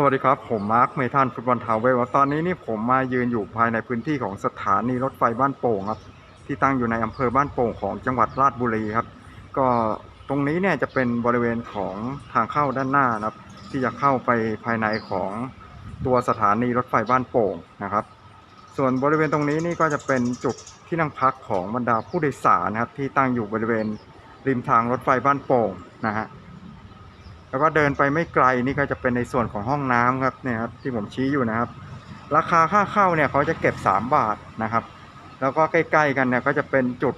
สวัสดีครับ ผมมาร์คเมทันฟุตบอลทาวเวลตอนนี้นี่ผมมายืนอยู่ภายในพื้นที่ของสถานีรถไฟบ้านโป่งครับ ที่ตั้งอยู่ในอำเภอบ้านโป่งของจังหวัดราชบุรีครับ ก็ตรงนี้เนี่ยจะเป็นบริเวณของทางเข้าด้านหน้านะครับ ที่จะเข้าไปภายในของตัวสถานีรถไฟบ้านโป่งนะครับ ส่วนบริเวณตรงนี้นี่ก็จะเป็นจุดที่นั่งพักของบรรดาผู้โดยสารนะครับ ที่ตั้งอยู่บริเวณริมทางรถไฟบ้านโป่งนะฮะ แล้วก็เดินไปไม่ไกลนี่ก็จะเป็นในส่วนของห้องน้ำครับเนี่ยครับที่ผมชี้อยู่นะครับ ราคาค่าเข้าเนี่ยเขาจะเก็บ 3 บาทนะครับ แล้วก็ใกล้ ๆ กันเนี่ยก็จะเป็นจุด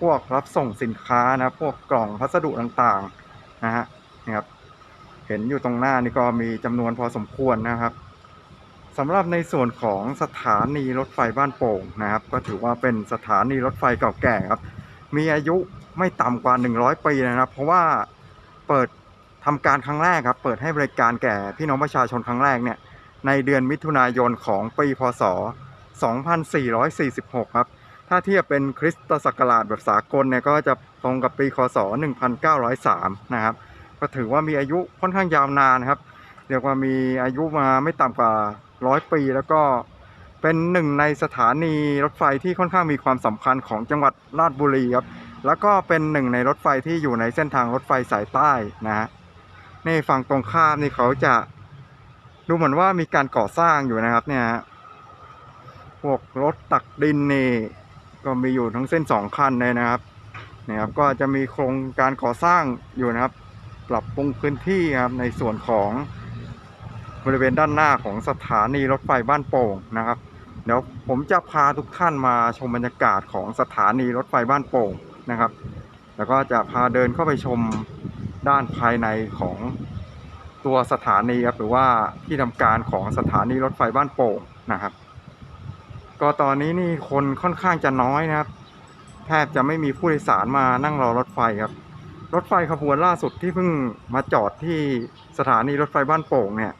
พวกรับส่งสินค้านะพวกกล่องพัสดุต่างๆนะฮะนี่ครับเห็นอยู่ตรงหน้านี่ก็มีจำนวนพอสมควรนะครับสำหรับในส่วนของสถานีรถไฟบ้านโป่งนะครับ ก็ถือว่าเป็นสถานีรถไฟเก่าแก่ครับ มีอายุไม่ต่ำกว่า 100 ปีนะครับ เพราะว่าเปิด ทำการครั้งแรกครับ เปิดให้บริการแก่พี่น้องประชาชนครั้งแรกเนี่ย ในเดือนมิถุนายนของปีพศ 2446 ครับ ถ้าเทียบเป็นคริสตศักราชแบบสากลเนี่ยก็จะตรงกับปีคศ 1903 นะครับ ก็ถือว่ามีอายุค่อนข้างยาวนานครับ เรียกว่ามีอายุมาไม่ต่ำกว่าร้อยปี แล้วก็เป็นหนึ่งในสถานีรถไฟที่ค่อนข้างมีความสำคัญของจังหวัดราชบุรีครับแล้วก็เป็นหนึ่งในรถไฟที่อยู่ในเส้นทางรถไฟสายใต้นะฮะ ในฝั่งตรงข้ามนี่เขาจะดูเหมือนว่ามีการก่อสร้างอยู่นะครับเนี่ยฮะพวกรถตักดินนี่ก็มีอยู่ทั้งเส้นสองคันเลยนะครับเนี่ยครับ ก็จะมีโครงการก่อสร้างอยู่นะครับ ปรับปรุงพื้นที่ครับในส่วนของบริเวณด้านหน้าของสถานีรถไฟบ้านโป่งนะครับ เดี๋ยวผมจะพาทุกท่านมาชมบรรยากาศของสถานีรถไฟบ้านโป่งนะครับ แล้วก็จะพาเดินเข้าไปชม ด้านภายในของตัวสถานีครับหรือว่าที่ทำการของสถานีรถไฟบ้านโป่งนะครับ ก็ตอนนี้นี่คนค่อนข้างจะน้อยนะครับ แทบจะไม่มีผู้โดยสารมานั่งรอรถไฟครับ รถไฟขบวนล่าสุดที่เพิ่งมาจอดที่สถานีรถไฟบ้านโป่งเนี่ย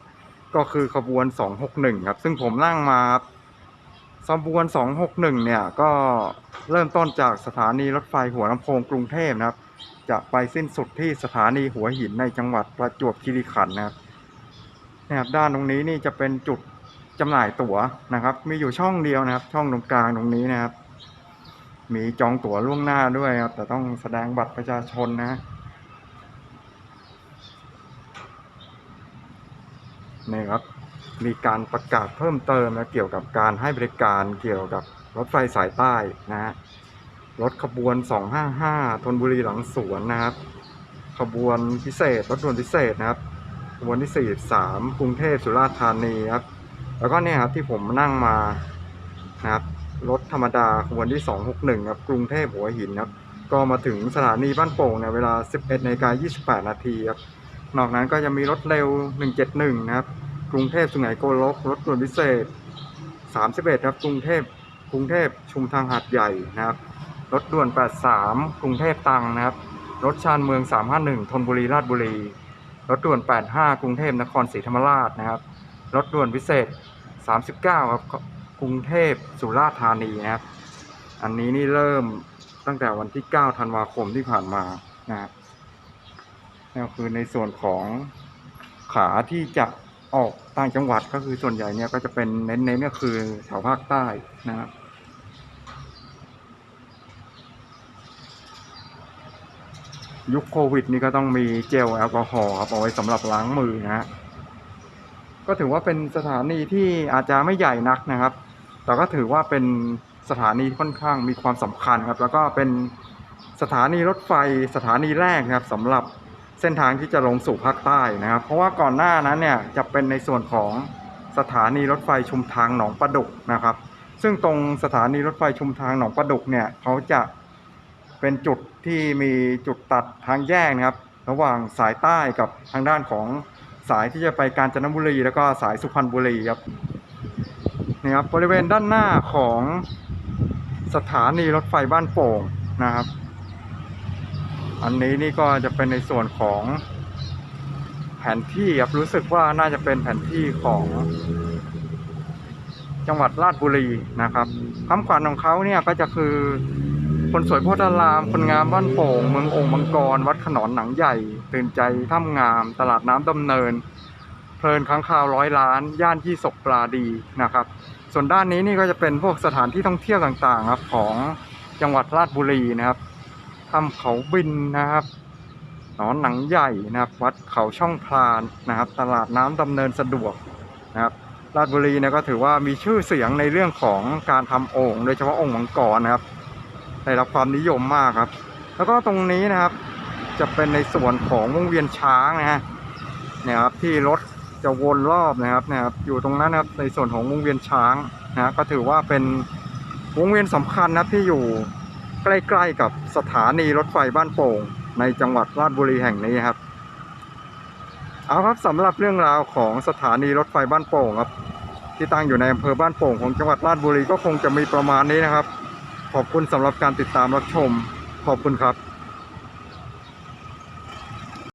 ก็คือขบวน 261 ครับ ซึ่งผมนั่งมาครับขบวน 261 เนี่ยก็เริ่มต้นจากสถานีรถไฟหัวลำโพงกรุงเทพนะครับ จะไปสิ้นสุดที่สถานีหัวหินในจังหวัดประจวบคีรีขันธ์นะครับนะครับด้านตรงนี้นี่จะเป็นจุดจำหน่ายตั๋วนะครับ มีอยู่ช่องเดียวนะครับ ช่องตรงกลางตรงนี้นะครับ มีจองตั๋วล่วงหน้าด้วยครับ แต่ต้องแสดงบัตรประชาชนนะนี่ครับมีการประกาศเพิ่มเติมนะเกี่ยวกับการให้บริการเกี่ยวกับรถไฟสายใต้นะฮะ รถขบวน 255ธนบุรีหลังสวนนะครับ ขบวนพิเศษรถด่วนพิเศษนะครับ ขบวนที่ 43 กรุงเทพสุราษฎร์ธานีครับ แล้วก็เนี่ยครับที่ผมนั่งมานะครับรถธรรมดาขบวนที่ 261ครับกรุงเทพหัวหินครับ ก็มาถึงสถานีบ้านโป่งในเวลา 11นาฬิกา28 นาทีครับ นอกนั้นก็จะมีรถเร็ว 171 นะครับ กรุงเทพสุไหงโกลกรถด่วนพิเศษ 31 ครับ กรุงเทพกรุงเทพชุมทางหาดใหญ่นะครับ รถด่วน 83 กรุงเทพตังนะครับ รถชานเมือง 351 ธนบุรีราชบุรี รถด่วน 85 กรุงเทพนครศรีธรรมราชนะครับ รถด่วนพิเศษ 39 ครับ กรุงเทพสุราษฎร์ธานีนะครับ อันนี้นี่เริ่มตั้งแต่วันที่ 9 ธันวาคมที่ผ่านมานะครับนี่คือในส่วนของขาที่จะออกต่างจังหวัดก็คือส่วนใหญ่เนี่ยก็จะเป็นเน้นๆก็คือแถวภาคใต้นะครับ ยุคโควิดนี่ก็ต้องมีเจลแอลกอฮอล์ครับเอาไว้สำหรับล้างมือนะฮะก็ถือว่าเป็นสถานีที่อาจจะไม่ใหญ่นักนะครับ แต่ก็ถือว่าเป็นสถานีที่ค่อนข้างมีความสำคัญครับ แล้วก็เป็นสถานีรถไฟสถานีแรกนะครับสำหรับเส้นทางที่จะลงสู่ภาคใต้นะครับ เพราะว่าก่อนหน้านั้นเนี่ยจะเป็นในส่วนของสถานีรถไฟชุมทางหนองประดุกนะครับ ซึ่งตรงสถานีรถไฟชุมทางหนองประดุกเนี่ยเขาจะ เป็นจุดที่มีจุดตัดทางแยกนะครับ ระหว่างสายใต้กับทางด้านของสายที่จะไปกาญจนบุรี แล้วก็สายสุพรรณบุรีครับนี่ครับบริเวณด้านหน้าของสถานีรถไฟบ้านโป่งนะครับ อันนี้นี่ก็จะเป็นในส่วนของแผนที่ครับรู้สึกว่าน่าจะเป็นแผนที่ของ จังหวัดราชบุรีนะครับคำขวัญของเขาเนี่ยก็จะคือ คนสวยโพธาราม คนงามบ้านโป่ง เมืององค์มังกร วัดขนอนหนังใหญ่ ตื่นใจถ้ำงาม ตลาดน้ำดำเนิน เพลินค้างคาวร้อยล้าน ย่านยี่ศกปลาดีนะครับ ส่วนด้านนี้นี่ก็จะเป็นพวกสถานที่ท่องเที่ยวต่างๆครับของจังหวัดราชบุรีนะครับถ้ำเขาบินนะครับหนอนหนังใหญ่นะครับ วัดเขาช่องพลานนะครับ ตลาดน้ำดำเนินสะดวกนะครับราชบุรีเนี่ยก็ถือว่ามีชื่อเสียงในเรื่องของการทำโอ่งโดยเฉพาะโอ่งมังกรนะครับ ได้รับความนิยมมากครับ แล้วก็ตรงนี้นะครับ จะเป็นในส่วนของวงเวียนช้างนะฮะเนี่ยครับที่รถจะวนรอบนะครับนะครับ อยู่ตรงนั้นนะครับในส่วนของวงเวียนช้างนะก็ถือว่าเป็นวงเวียนสำคัญนะที่อยู่ใกล้ๆกับสถานีรถไฟบ้านโป่ง ในจังหวัดราชบุรีแห่งนี้ครับ เอาครับสำหรับเรื่องราวของสถานีรถไฟบ้านโป่งครับ ที่ตั้งอยู่ในอำเภอบ้านโป่งของจังหวัดราชบุรีก็คงจะมีประมาณนี้นะครับ ขอบคุณสำหรับการติดตามรับชม ขอบคุณครับ